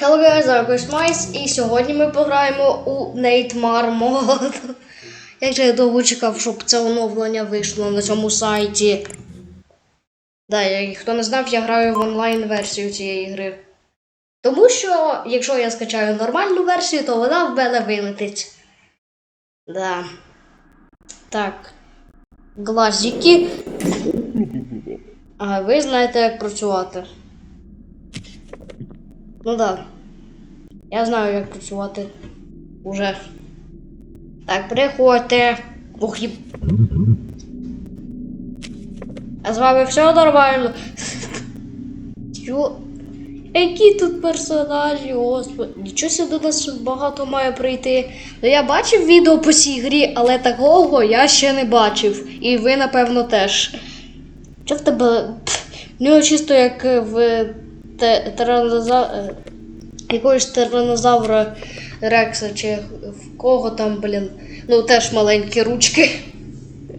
Hello guys, I'm Майс, і сьогодні ми пограємо у Nightmare Mode. Як же я довго чекав, щоб це оновлення вийшло на цьому сайті. Да, хто не знав, я граю в онлайн-версію цієї гри. Тому що, якщо я скачаю нормальну версію, то вона в мене вилетить. Да. Так. Глазики. А ви знаєте, як працювати. Ну да. Я знаю, як працювати. Уже. Так, приходьте. Ох, їб... А з вами все нормально. Йо. Які тут персонажі, господи. Нічого сюди до нас багато має прийти. Ну я бачив відео по цій грі, але такого я ще не бачив. І ви, напевно, теж. Що в тебе. Нього чисто як в те- тираноза... е, якогось тиранозавра Рекса, чи в кого там, блін. Ну теж маленькі ручки.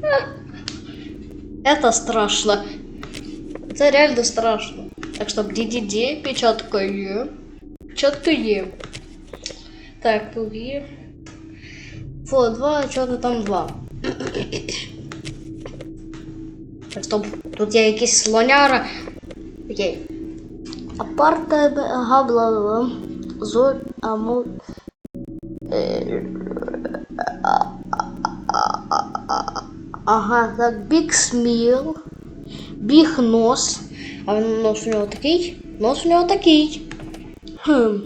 Это страшно. Це реально страшно. Так що DDD, печатка є. Печатка є. Так, тут є. Фо, два, чого там два. Стоп, тут є якийсь слоняра. Окей. Апарта габла зо амо. Ага, так, бік сміл, біг нос. А нос у нього такий? Нос у нього такий. Хм.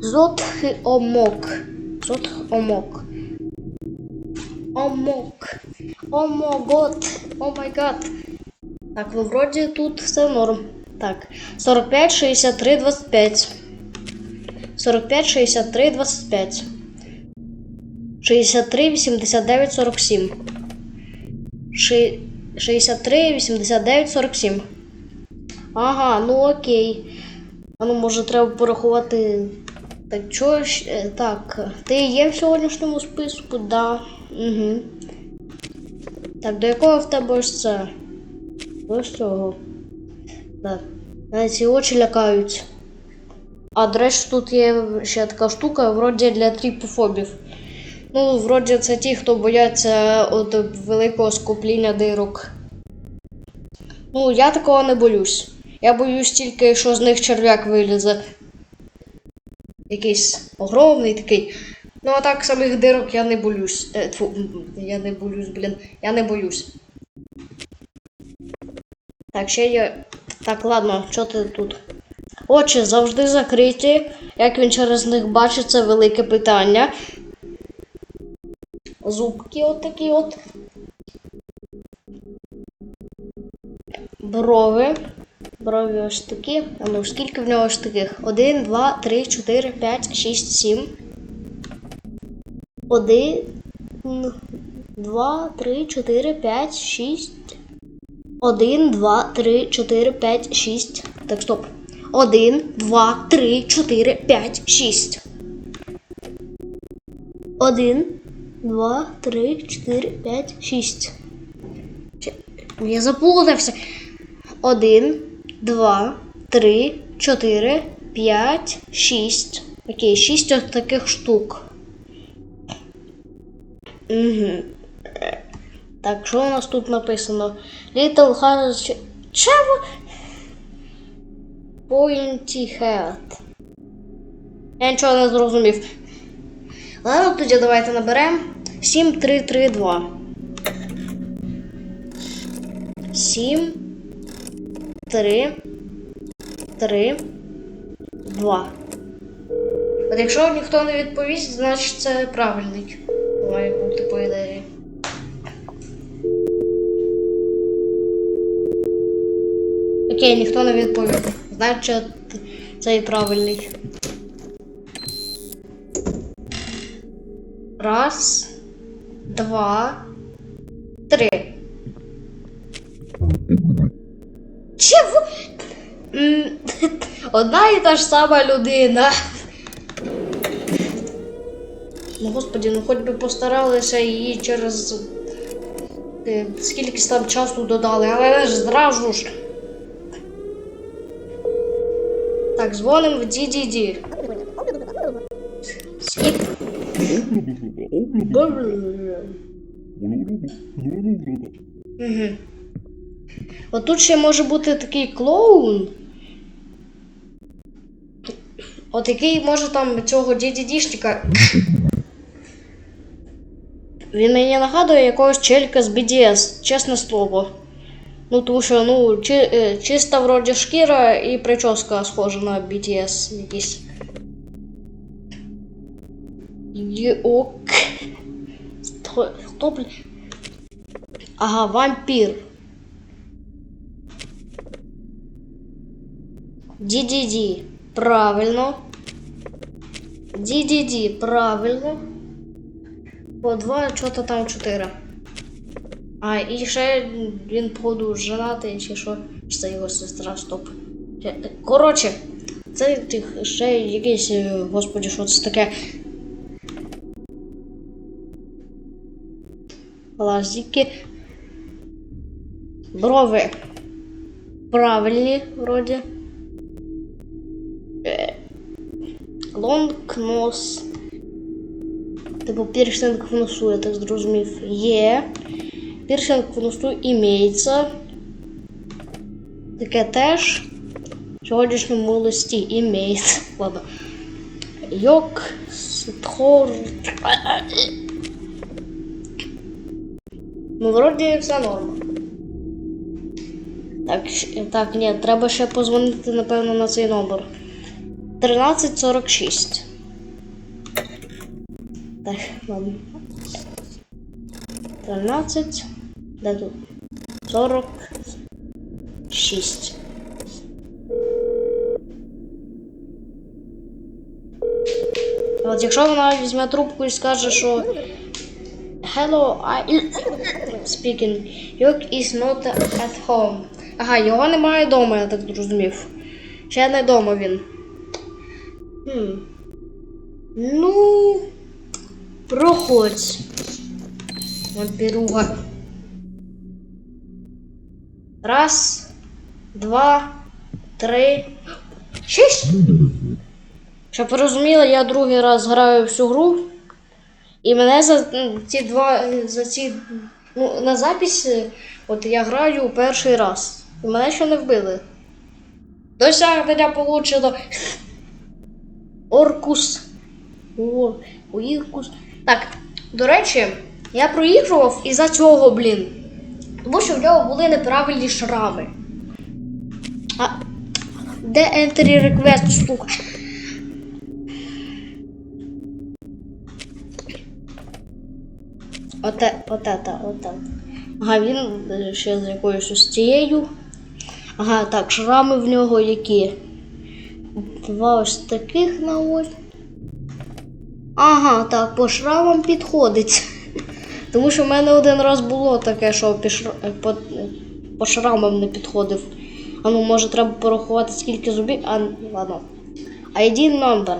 Зотхи омок. Зотх омок. Омок. Омогот. О май гад. Так, ну вроді тут все норм. Так. 45, 63, 25. 45, 63, 25. 63, 89, 47. Ши- 63, 89, 47. Ага, ну окей. А ну може треба порахувати. Так, чого е, Так, ти є в сьогоднішньому списку? Да. Угу. Так, до якого в тебе ось це? Ось цього. Так. Ці очі лякають. А до речі, тут є ще така штука, вроді для тріпофобів. Ну, вроді це ті, хто бояться от великого скопління дирок. Ну, я такого не боюсь. Я боюсь тільки, що з них черв'як вилізе. Якийсь огромний такий. Ну, а так самих дирок я не боюсь. Е, тьфу, я не боюсь, блін. Я не боюсь. Так, ще є. Так, ладно, що ти тут? Очі завжди закриті. Як він через них бачить, це велике питання. Зубки от такі от. Брови. Брові ось такі. А ну скільки в нього ось таких? Один, два, три, чотири, п'ять, шість, сім. Один, два, три, чотири, п'ять, шість. Один, два, три, чотири, п'ять, шість. Так, стоп. Один, два, три, чотири, п'ять, шість. Один, два, три, чотири, п'ять, шість. Чи- Я заплутався. Один, два, три, чотири, п'ять, шість. Окей, шість ось таких штук. Угу. Так, що у нас тут написано? Little has... Чего? Pointy head. Я нічого не зрозумів. Ладно, тоді давайте наберемо 7332. 7, 3, 3, 2. От якщо ніхто не відповість, значить це правильний. Має бути по ідеї. Окей, ніхто не відповів. Значить, це і правильний. Раз, два, три. Чого? Одна і та ж сама людина. Ну, господі, ну хоч би постаралися її через е, скільки там часу додали, але ж зразу ж. Так, дзвонимо в DDD. Скіп. Угу. От тут ще може бути такий клоун. От який може там цього дідідішника. Він мені нагадує якогось челька з BDS, чесне слово. Ну, тому що, ну, чи, е, чиста вроді шкіра і прическа схожа на BTS якийсь. Йок. Хто, бля? Ага, вампір. DDD. Правильно. DDD, правильно. По два, що-то там чотири. А, і ще він, походу, женатий, чи що, чи це його сестра, стоп. Коротше, це тих ще якийсь, е, господі, що це таке. Глазики. Брови. Правильні, вроді. Е, Лонг нос. Типу пірсинг в носу, я так зрозумів. Є. В носу імеється. Таке теж. В сьогоднішньому листі імеється. Ладно. Йок, ситхор. Ну, вроді все норм. Так, так, ні, треба ще позвонити, напевно, на цей номер. 1346. Так, ладно. 13. Де тут? 46. От якщо вона візьме трубку і скаже, що Hello, I speaking. Юк is not at home. Ага, його немає вдома, я так зрозумів. Ще не вдома він. Хм. Ну. Проходь. Вампіруга. Раз, два, три, шість. Щоб ви розуміли, я другий раз граю всю гру. І мене за ці два за ці. Ну, на записі, от я граю перший раз. І мене ще не вбили. Досягнення получено. Оркус. О, Уіркус. Так, до речі, я проігрував із-за цього, блін. Тому що в нього були неправильні шрами. А де entry request, сука? Оте, оте, оте. Ага, він е, ще з якоюсь ось цією. Ага, так, шрами в нього які. Два ось таких на ось. Ага, так, по шрамам підходить. Тому що в мене один раз було таке, що пі е, по, по шрамам не підходив. А ну, може, треба порахувати, скільки зубів. А, ладно. ID номер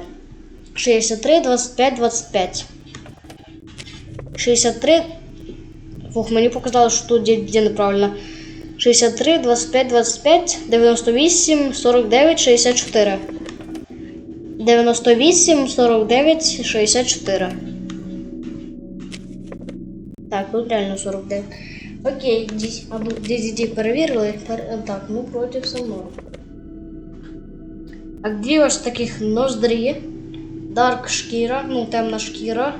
63 25 25. 63. Фух, мені показало, що тут де неправильно. 63, 25, 25, 98, 49, 64. 98, 49, 64. Тут реально 49. Окей, ді- а ну, DDD перевірили. Пер- Так, ну проти все норм. Так, дві ось таких ноздрі. Дарк шкіра, ну темна шкіра.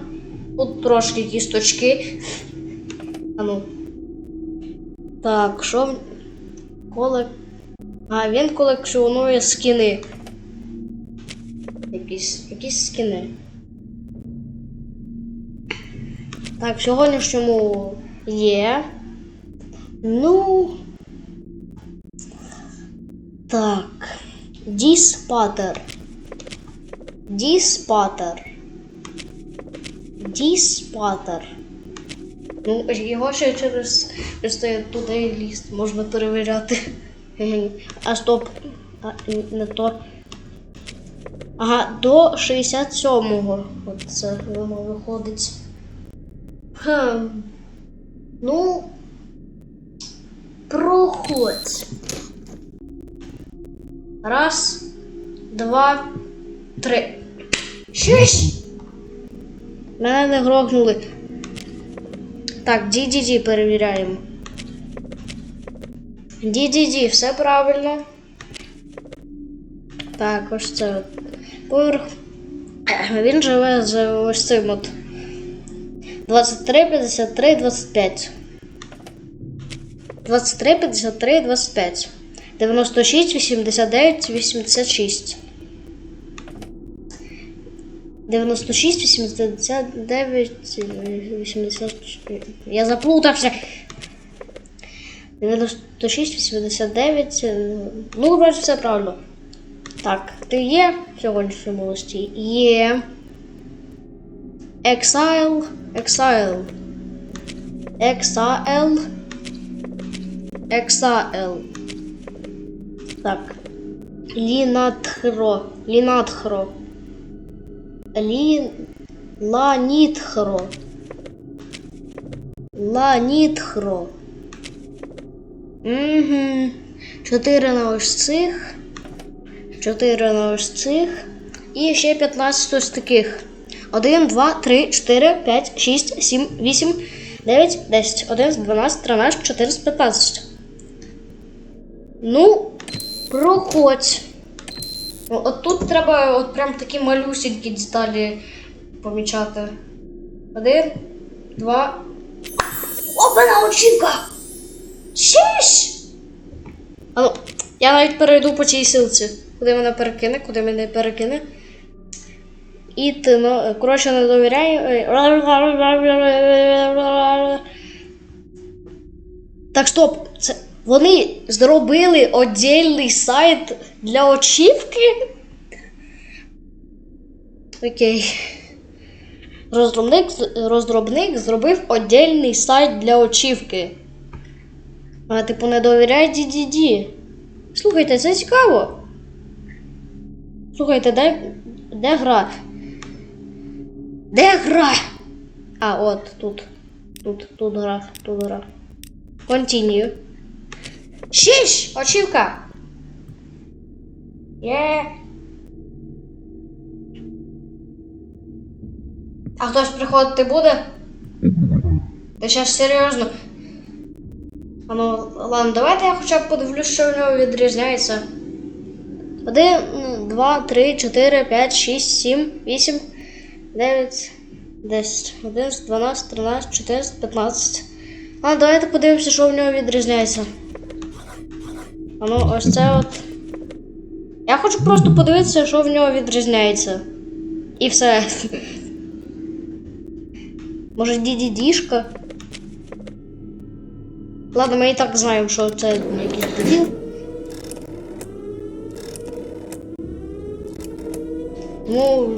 Тут трошки кісточки. А ну. Так, що колек. А, він колекціонує скіни. Якісь, якісь скіни. Так, в сьогоднішньому є. Ну. Так. Діспатер. Діспатер. Діспатер. Ну, його ще через, туди ліст можна перевіряти. А стоп. А, не то. Ага, до 67-го. От це воно виходить. Хм. Ну. Проходь. Раз, два, три. Шість. Мене не грохнули. Так, DDD перевіряємо. DDD, все правильно. Так, ось це. Поверх. Він живе з ось цим от. 23, 53, 25. 23, 53, 25. 96, 89, 86. 96, 89, 80. Я заплутався. 96, 89. е, Ну, вроде все правильно. Так, ти є в сьогоднішньому листі? Є. Exile. Exile. Exile. Exile. Так. Лінатхро. Лінатхро. Лі... Ланітхро. Ланітхро. Угу. Чотири на ось цих. Чотири на ось цих. І ще 15 ось таких. 1, 2, 3, 4, 5, 6, 7, 8, 9, 10, 11, 12, 13, 14, 15. Ну, проходь. Ну, От тут треба от прям такі малюсенькі деталі помічати. Один, два. Опана очівка! Шіш! А ну, я навіть перейду по цій силці. Куди мене перекине, куди мене перекине. І ти, ну, коротше, не довіряй. Так, стоп. Це вони зробили отдельний сайт для очівки? Окей. Розробник, розробник зробив отдельний сайт для очівки. А, типу, не довіряй DDD. Слухайте, це цікаво. Слухайте, де, де гра? Де гра? А, от, тут. Тут, тут гра, тут гра. Continue. Шість! Очівка! Є. А хтось приходити буде? Ти зараз серйозно? А ну, ладно, давайте я хоча б подивлюсь, що в нього відрізняється. Один, два, три, чотири, п'ять, шість, сім, вісім, дев'ять, десять, одинадцять, дванадцять, тринадцять, чотирнадцять, п'ятнадцять. А, давайте подивимося, що в нього відрізняється. А ну, ось це от. Я хочу просто подивитися, що в нього відрізняється. І все. Може, дідідішка? Ладно, ми і так знаємо, що це якийсь дебіл. Ну,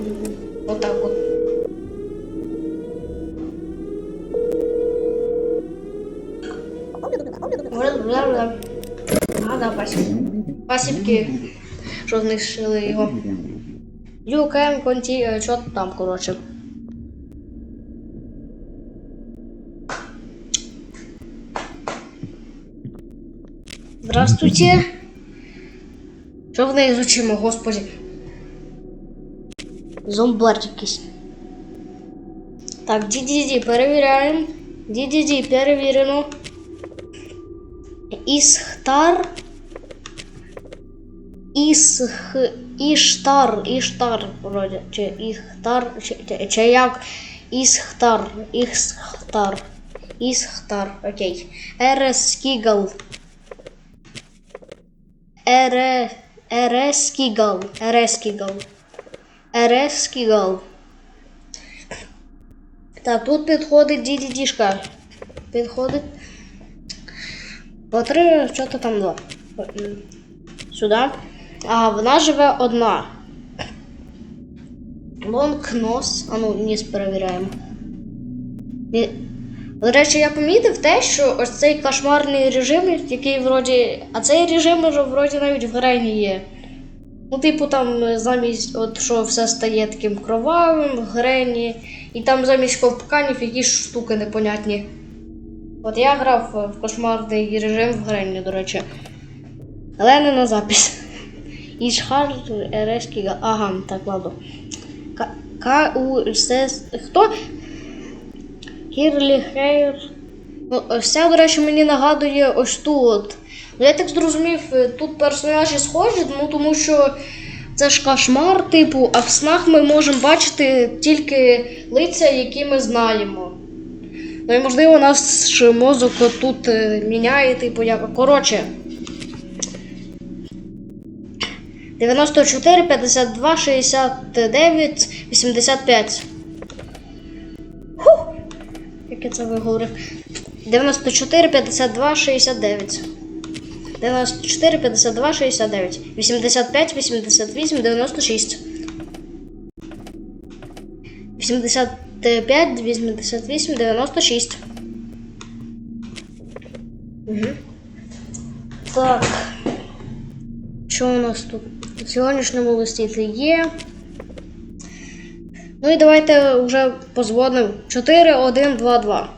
отак от. А, да, пасібки. Пасібки, що знищили його. Люкем, конті, що там, коротше. Здравствуйте. Що в неї з очима, господи? Зомбар якийсь. Так, DDD перевіряємо. DDD перевірено. Ісхтар. Ісх... Іштар. Іштар, вроде. Чи Іхтар. Чи, чи, як? Ісхтар. Ісхтар. Ісхтар. Окей. Ерескігал. Ере... Ерескігал. Ерескігал. Ерескігал. Так, тут підходить дідідішка. Підходить. По три, що то там два. Сюди. А вона живе одна. Лонг нос. А ну, ніс перевіряємо. Ні- До речі, я помітив те, що ось цей кошмарний режим, який вроді. А цей режим вже вроді навіть в Грені є. Ну, типу, там замість, от що все стає таким кровавим в Грені, і там замість ковпаканів якісь штуки непонятні. От я грав в кошмарний режим в Грені, до речі. Але не на запис. Ішхар Решкі. Ага, так, ладно. К, К у С. Хто? Хірлі Хейр. Ну, ця, до речі, мені нагадує ось тут. Ну, я так зрозумів, тут персонажі схожі, ну тому що це ж кошмар, типу, а в снах ми можемо бачити тільки лиця, які ми знаємо. Ну і можливо, наш мозок тут е, міняє, типу, як. Коротше. 94, 52, 69, 85. Фух! Як я це виговорив? 94, 52, 69. 94, 52, 69. 85, 88, 96. 85, 88, 96. Угу. Так. Що у нас тут? В сьогоднішньому листі це є. Ну і давайте вже позвонимо. 4, 1, 2, 2.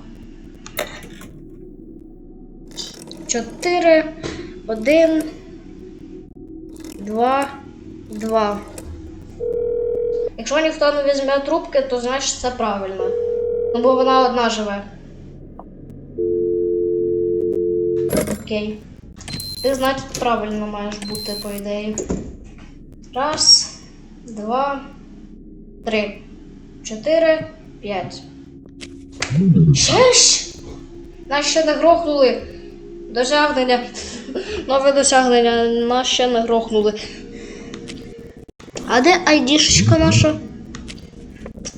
4, 1, 2, 2. Якщо ніхто не візьме трубки, то значить це правильно. Ну бо вона одна живе. Окей. Ти, значить, правильно маєш бути, по ідеї. Раз, два, три, чотири, п'ять. Шесть! Нас ще не грохнули. Досягнення. Нове досягнення. Нас ще не грохнули. А де айдішечка наша?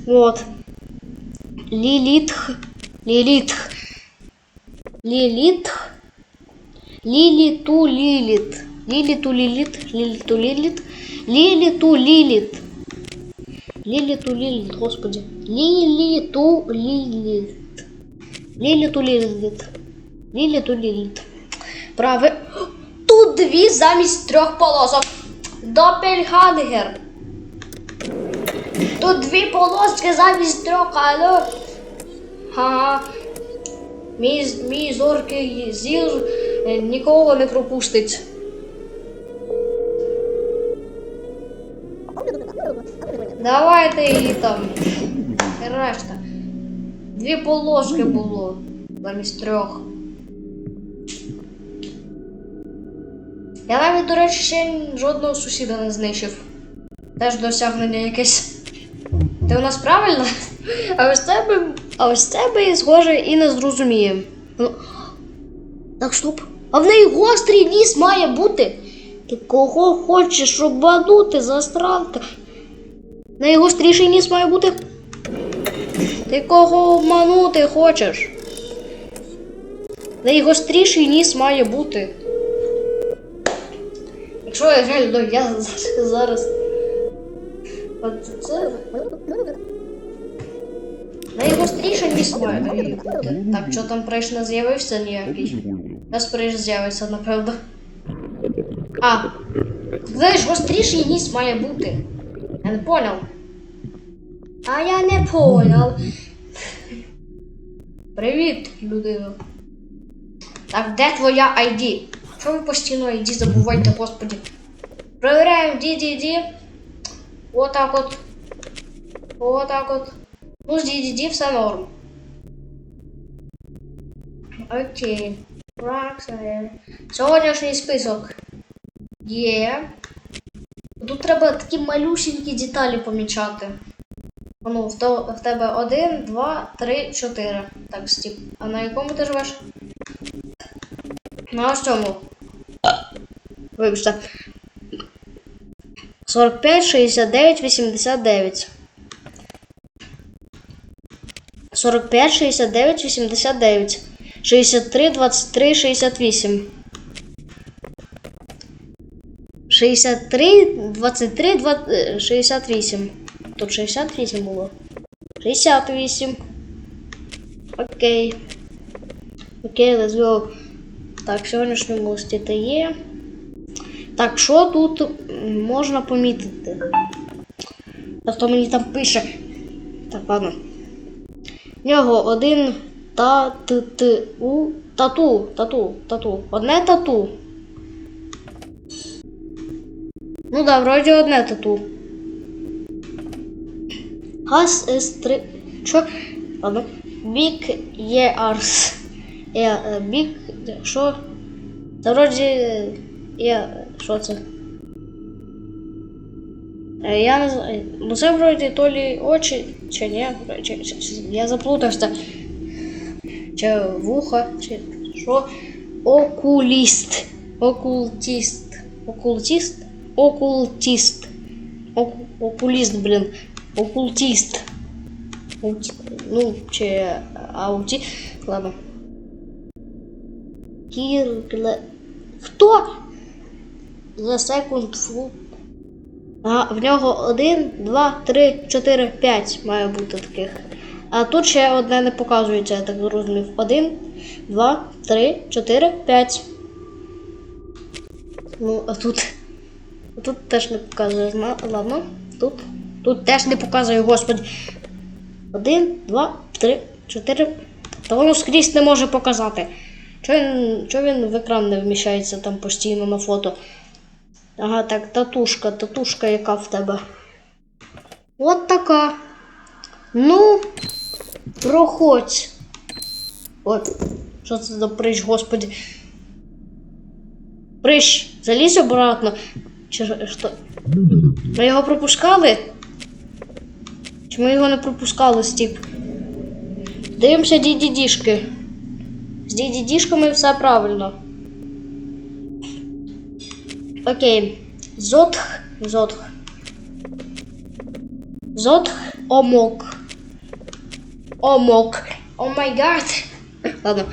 Вот. Лілітх. Лілітх. Лілітх. Ліліту Ліліт. Ліліту Ліліт. Ліліту Ліліт. Ліліту Ліліт. Ліліту Ліліт, господи. Ліліту Ліліт. Ліліту Ліліт. Ліліту Ліліт. Праве. Тут дві замість трьох полосок. Допельгангер. Тут дві полоски замість трьох, алло. Ага. Мій, мій зоркий зір е, нікого не пропустить. Давайте її там. Решта. Дві полоски було замість трьох. Я навіть, до речі, ще жодного сусіда не знищив. Теж досягнення якесь. Ти у нас правильно? А ось це би, а ось це би, схоже, і не зрозуміє. Ну, Так, стоп. А в неї гострий ніс має бути. Ти кого хочеш обманути, засранка? В неї гостріший ніс має бути. Ти кого обманути хочеш? В неї гостріший ніс має бути. Якщо я реально я зараз. От це. Найгостріше ніс має бути. Так, що там приш не з'явився ніякий. Зараз приш з'явиться, напевно. А. Знаєш, гостріший ніс має бути. Я не поняв. А я не поняв. Привіт, людина. Так, де твоя ID? Що ви постійно ID забуваєте, господи? Проверяємо DDD. Вот так от. Вот так от. Ну, з DDD все норм. Окей. Раксає. Сьогоднішній список. Є. Тут треба такі малюсенькі деталі помічати. Ну, в, то, в тебе один, два, три, чотири. Так, Стіп. А на якому ти живеш? На ось цьому. Вибачте. 45, 69, 89. 45, 69, 89. 63, 23, 68. 63, 23, 20, 68. Тут 68 було. 68. Окей. Окей, let's go. Так, в сьогоднішньому це є. Так, що тут можна помітити? Та хто мені там пише? Так, ладно. В нього один та у тату, тату, тату. Одне тату. Ну да, вроді одне тату. Газ С3. Що? Ладно. Big е, Big. Що? Та вроді. е, Є. Що це? Е, Я не знаю. Ну це вроді то лі очі, чи ні. Чи, чи, чи, я заплутався. Чи вуха, чи що? Окуліст. Окултіст. Окултіст? Окултіст. Оку, окуліст, блін. Окултіст. Ауті- Ну, чи ауті. Ладно. Кірле. Хто? За секунд фу. Ага, в нього один, два, три, чотири, п'ять має бути таких. А тут ще одне не показується, я так зрозумів. Один, два, три, чотири, п'ять. Ну, а тут. Тут теж не показує. Ладно. Тут. Тут теж не показує, господи. Один, два, три, чотири. Та воно скрізь не може показати. Чого він, чого він в екран не вміщається там постійно на фото? Ага, так, татушка, татушка, яка в тебе. От така. Ну, проходь. От, що це за прищ, господи. Прищ, залізь обратно. Чи що? Ми його пропускали? Чи ми його не пропускали, Стіп? Дивимося дідідішки. З дідідішками все правильно. Окей. Зотх. Зотх. Зотх. Омок. Омок. О май гад. Ладно.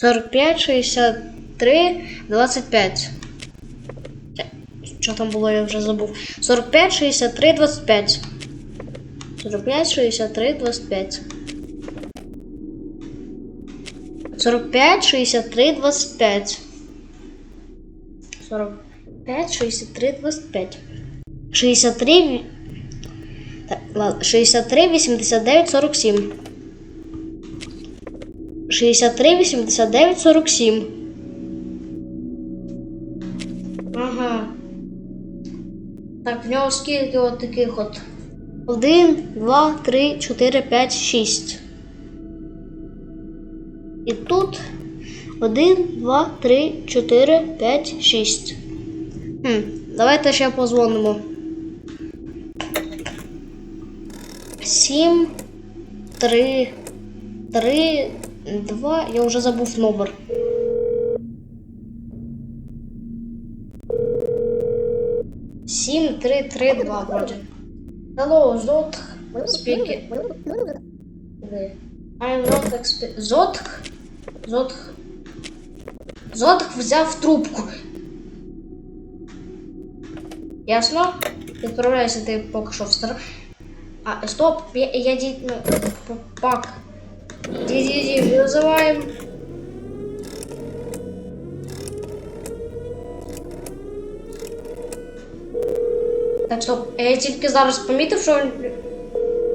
45, 63, 25. Е, Що там було, я вже забув. 45, 63, 25. 45, 63, 25. 45, 63, 25. 45, 63, 25. 63. Так, ладно. 63, 89, 47. 63, 89, 47. Ага. Так, в нього скільки от таких от. 1, 2, 3, 4, 5, 6. І тут 1, 2, 3, 4, 5, 6. Хм, давайте ще позвонимо. 7, 3, 3, 2. Я вже забув номер. Сім, три, три, два, вроде. Hello, Zot speaking. I'm not expe... Зотх? Зотх. Зотх взяв трубку. Ясно? Відправляйся ти поки що в стар... А, стоп, я, я ді... ну, п- Пак. Ді-ді-ді, визиваємо. Так, стоп, я тільки зараз помітив, що він...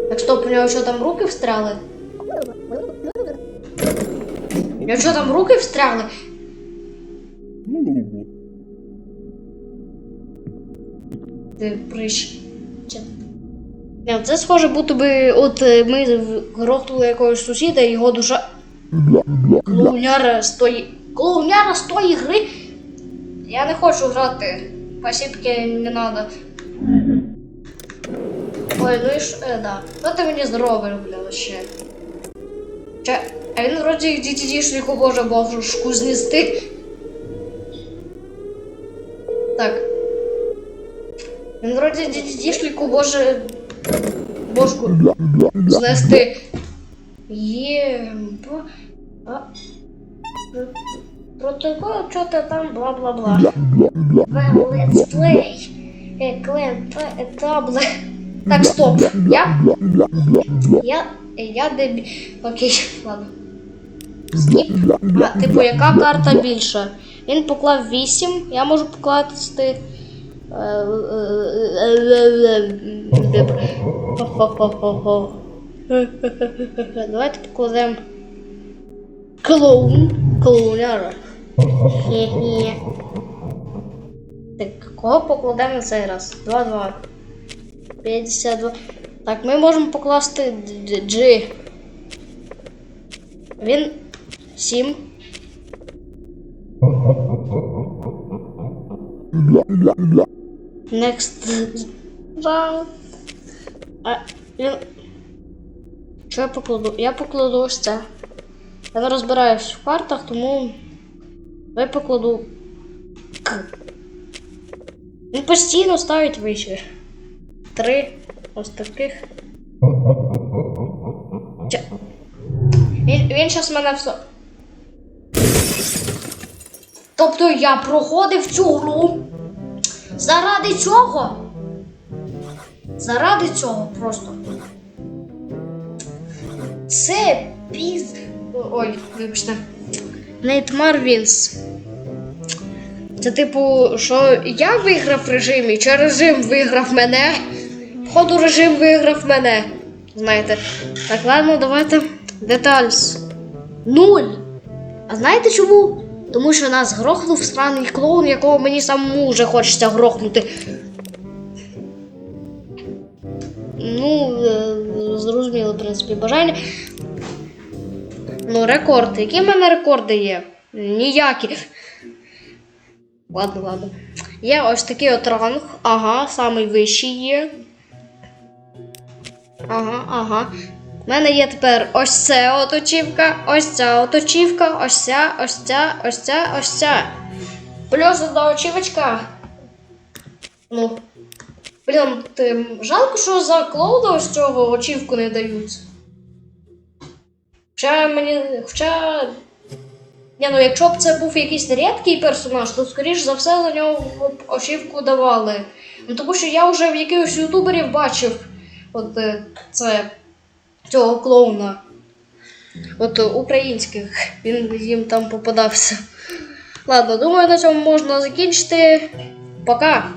Так, стоп, у нього що там руки встряли? У нього що там руки встряли? Ти прищ. Чи- Ні, Це схоже, будто би от е, ми грохнули якогось сусіда, і його душа. Клоуняра з тої. Клоуняра з тої гри. Я не хочу грати. Спасибки не надо. Ой, ну і ж, е, да. Що ти мені зробиш, бля, ще? Че, а він вроді як дітішнику може божушку знести. Так. Він вроді дітішнику може божку знести. Є. А. Протокол, ти там, бла-бла-бла. Е, Клен, та- табле. Так, стоп. Я. Я. Я дебі. Окей, ладно. А, типу, яка карта більша? Він поклав 8, я можу покласти. е, е, е. Давайте покладемо. Клоун. Клоуняра. Хе-хе. Так, кого покладемо на цей раз? 2-2. 52. Так, ми можемо покласти G. Він 7. Next round. А, він... Що я покладу? Я покладу ось це. Я не розбираюсь в картах, тому я покладу К. Він постійно ставить вище. Три ось таких. Він, він зараз мене все. Тобто я проходив цю гру. Заради цього. Заради цього просто. Це піз. Ой, вибачте. Нейтмар Вінс. Це типу, що я виграв в режимі, чи режим виграв мене. Походу, режим виграв мене. Знаєте. Так, ладно, давайте. Детальс. Нуль. А знаєте чому? Тому що нас грохнув странний клоун, якого мені самому вже хочеться грохнути. Ну, е, зрозуміло, в принципі, бажання. Ну, рекорд. Які в мене рекорди є? Ніякі. Ладно, ладно. Є ось такий от ранг. Ага, самий вищий є. Ага, ага. У мене є тепер ось це от очівка, ось ця от очівка, ось ця, ось ця, ось ця, ось ця. Плюс одна очівочка. Ну. Блін, ти жалко, що за клоуда ось цього очівку не дають. Хоча мені. Хоча. Ні, ну якщо б це був якийсь рідкий персонаж, то скоріш за все за нього б очівку давали. Ну тому що я вже в якихось ютуберів бачив от е, це цього клоуна. От українських. Він їм там попадався. Ладно, думаю, на цьому можна закінчити. Пока!